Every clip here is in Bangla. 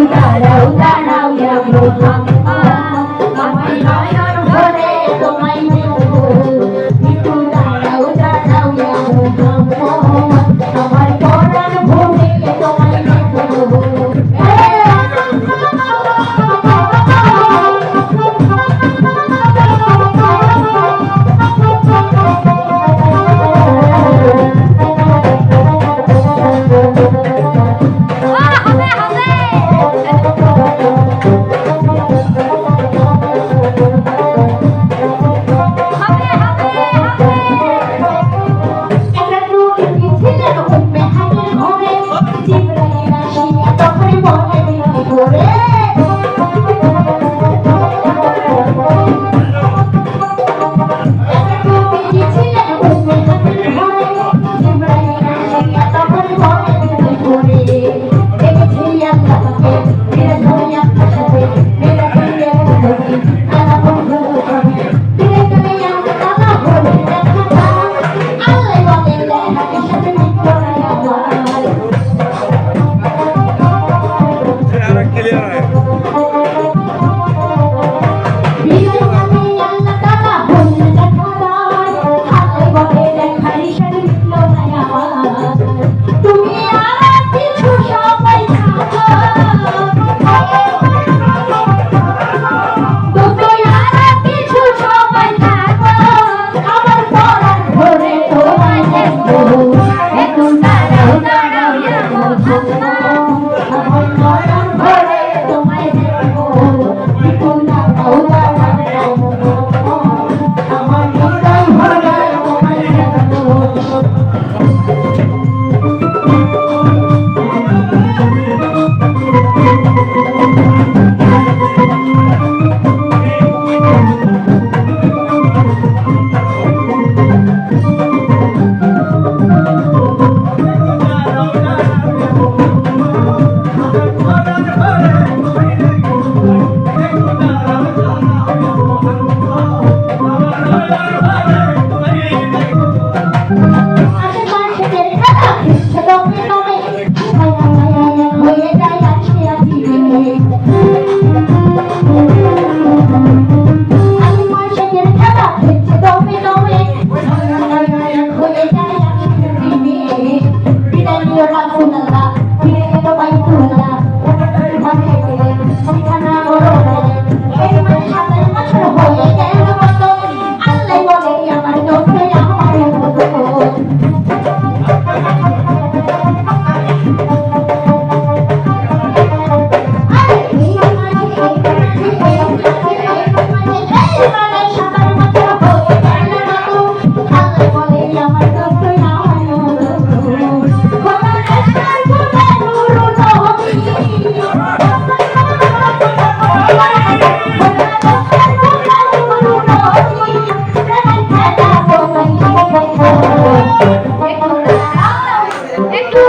Om Tadau Tanau Ya Brahma না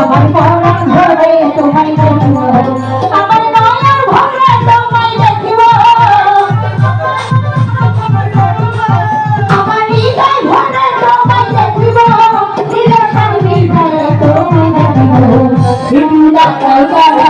আমার পরাণ ধরে তোমায় দেখিব। আমার নয়ন ভরে তোমায় দেখিব। আমার হৃদয় ভরে তোমায় দেখিব। হৃদয় তোমায় দেখিব। হৃদয় তোমায় দেখিব